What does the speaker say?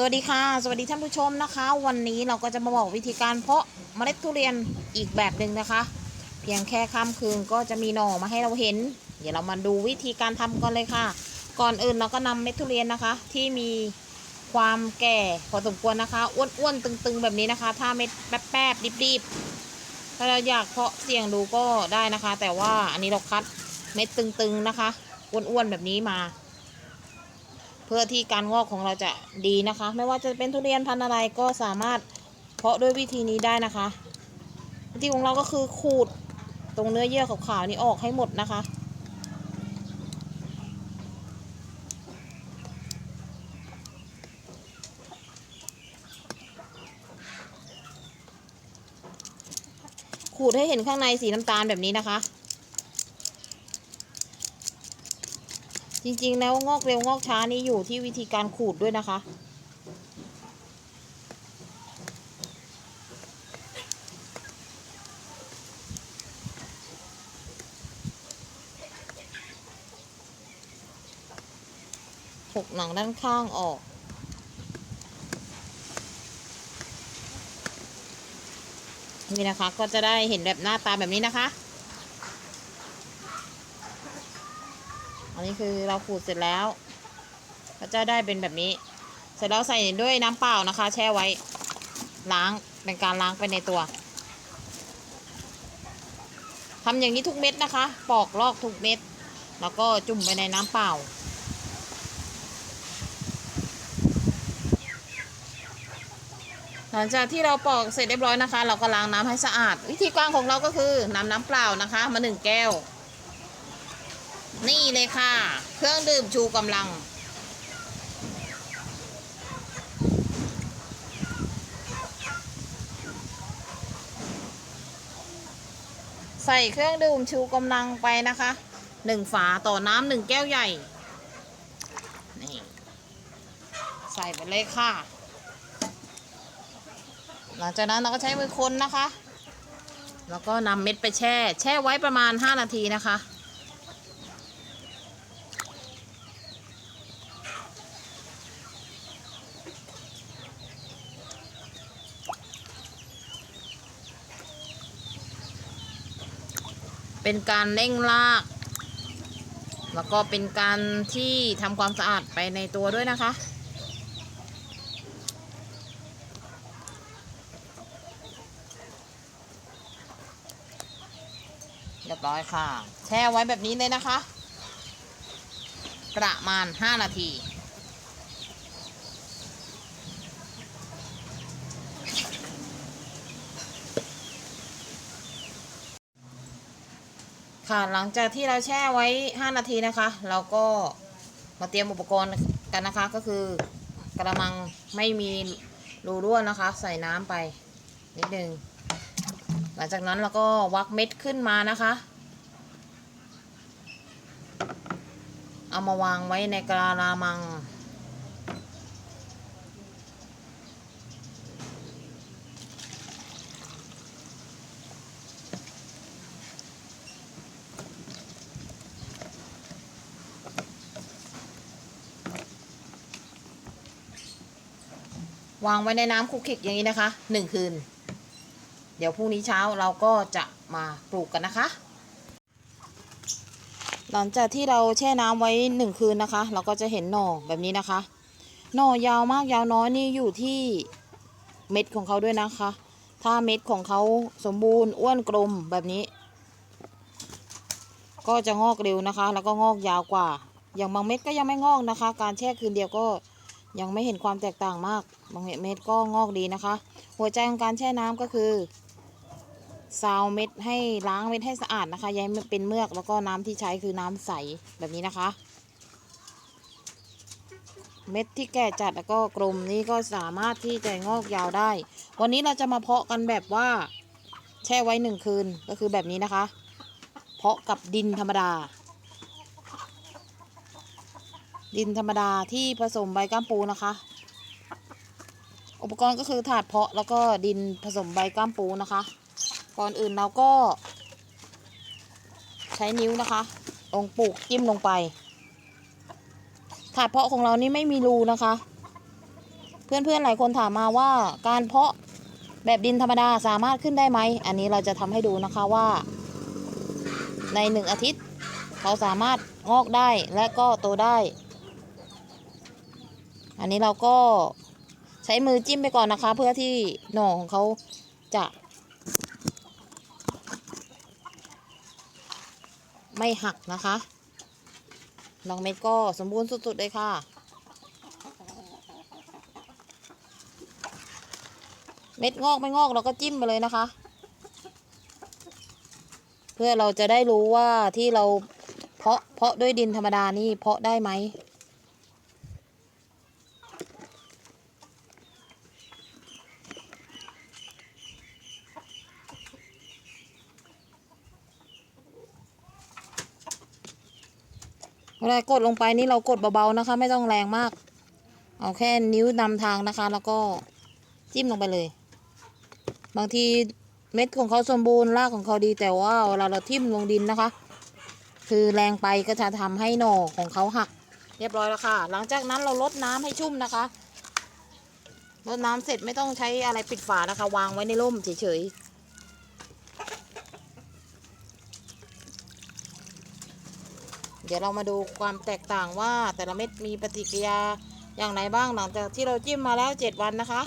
สวัสดีค่ะ สวัสดีท่านผู้ชมนะคะ วันนี้เราก็จะมาบอกวิธีการเพาะเมล็ดทุเรียนอีกแบบหนึ่งนะคะ เพียงแค่ข้ามคืนก็จะมีหน่อมาให้เราเห็น เดี๋ยวเรามาดูวิธีการทำกันเลยค่ะ ก่อนอื่นเราก็นำเมล็ดทุเรียนนะคะ ที่มีความแก่พอสมควรนะคะอ้วนๆตึงๆแบบนี้นะคะ ถ้าเม็ดแป๊บๆรีบๆถ้าเราอยากเพาะเสี่ยงดูก็ได้นะคะ แต่ว่าอันนี้เราคัดเม็ดตึงๆนะคะอ้วนๆแบบนี้มา เพื่อที่การงอกของเราจะดีนะคะ ไม่ว่าจะเป็นทุเรียนพันธุ์อะไรก็สามารถเพาะด้วยวิธีนี้ได้นะคะ วิธีของเราก็คือขูดตรงเนื้อเยื่อขาวๆนี้ออกให้หมดนะคะขูดให้เห็นข้างในสีน้ำตาลแบบนี้นะคะ จริงๆ แล้วงอกเร็วงอกช้านี่อยู่ที่วิธีการขูดด้วยนะคะหกหนังด้านข้างออกนี่นะคะก็จะได้เห็นแบบหน้าตาแบบนี้นะคะ อันนี้คือเราขูดเสร็จแล้ว ก็จะได้เป็นแบบนี้ เสร็จแล้วใส่ด้วยน้ำเปล่านะคะ แช่ไว้ ล้างเป็นการล้างไปในตัวทำอย่างนี้ทุกเม็ดนะคะ ปอกลอกทุกเม็ด แล้วก็จุ่มไปในน้ำเปล่าหลังจากที่เราปอกเสร็จเรียบร้อยนะคะ เราก็ล้างน้ำให้สะอาด วิธีการของเราก็คือนำน้ำเปล่านะคะ มาหนึ่งแก้ว นี่เลยค่ะ เครื่องดื่มชูกำลัง ใส่เครื่องดื่มชูกำลังไปนะคะหนึ่งฝาต่อน้ำหนึ่งแก้วใหญ่ นี่ ใส่ไปเลยค่ะ หลังจากนั้นเราก็ใช้มือคนนะคะ แล้วก็นำเม็ดไปแช่ แช่ไว้ประมาณ 5 นาทีนะคะ เป็นการเร่งราก แล้วก็เป็นการที่ทำความสะอาดไปในตัวด้วยนะคะ เรียบร้อยค่ะ แช่ไว้แบบนี้เลยนะคะ ประมาณ 5 นาที ค่ะหลังจากที่เราแช่ไว้ 5 นาทีนะคะ เราก็มาเตรียมอุปกรณ์กันนะคะ ก็คือกระมังไม่มีรูรั่วนะคะ ใส่น้ำไปนิดนึงหลังจากนั้นเราก็วักเม็ดขึ้นมานะคะ เอามาวางไว้ในกระลามัง วางไว้ในน้ำคุกคลิกอย่างนี้นะคะหนึ่งคืน เดี๋ยวพรุ่งนี้เช้าเราก็จะมาปลูกกันนะคะ หลังจากที่เราแช่น้ำไว้หนึ่งคืนนะคะ เราก็จะเห็นหน่อแบบนี้นะคะ หน่อยาวมากยาวน้อยนี่อยู่ที่เม็ดของเขาด้วยนะคะ ถ้าเม็ดของเขาสมบูรณ์อ้วนกลมแบบนี้ ก็จะงอกเร็วนะคะ แล้วก็งอกยาวกว่า อย่างบางเม็ดก็ยังไม่งอกนะคะ การแช่คืนเดียวก็ ยังไม่เห็นความแตกต่างมากบางเม็ดก็งอกดีนะคะ หัวใจของการแช่น้ำก็คือซาวเม็ดให้ล้างเม็ดให้สะอาดนะคะย้ายเป็นเมือกแล้วก็น้ำที่ใช้คือน้ำใสแบบนี้นะคะ เม็ดที่แก่จัดแล้วก็กลมนี่ก็สามารถที่จะงอกยาวได้ วันนี้เราจะมาเพาะกันแบบว่าแช่ไว้หนึ่งคืนก็คือแบบนี้นะคะ เพาะกับดินธรรมดา ดินธรรมดาที่ผสมใบก้ามปูนะคะ อุปกรณ์ก็คือถาดเพาะแล้วก็ดินผสมใบก้ามปูนะคะ ก่อนอื่นเราก็ ใช้นิ้วนะคะลงปลูกจิ้มลงไป ถาดเพาะของเรานี่ไม่มีรูนะคะ เพื่อนๆหลายคนถามมาว่าการเพาะแบบดินธรรมดาสามารถขึ้นได้ไหม อันนี้เราจะทำให้ดูนะคะว่า ในหนึ่งอาทิตย์ เขาสามารถงอกได้และก็โตได้ อันนี้เราก็ใช้มือจิ้มไปก่อนนะคะ เพื่อที่หน่อของเขาจะ ไม่หักนะคะลองเม็ดก็สมบูรณ์สุดๆเลยค่ะเม็ดงอกไม่งอกเราก็จิ้มไปเลยนะคะ เพื่อเราจะได้รู้ว่าที่เราเพาะเพาะด้วยดินธรรมดานี่เพาะได้ไหม เวลากดลงไปนี่เรากดเบาๆนะคะ ไม่ต้องแรงมาก เอาแค่นิ้วนำทางนะคะ แล้วก็จิ้มลงไปเลย บางทีเม็ดของเขาสมบูรณ์รากของเขาดีแต่ว่าเวลาเราทิ่มลงดินนะคะ คือแรงไปก็จะทำให้หน่อของเขาหัก เรียบร้อยแล้วค่ะ หลังจากนั้นเราลดน้ำให้ชุ่มนะคะลดน้ำเสร็จไม่ต้องใช้อะไรปิดฝานะคะ วางไว้ในร่มเฉยๆ เดี๋ยวเรามาดูความแตกต่างว่าแต่ละเม็ดมีปฏิกิริยาอย่างไรบ้างหลังจากที่เราจิ้มมาแล้ว 7 วันนะคะ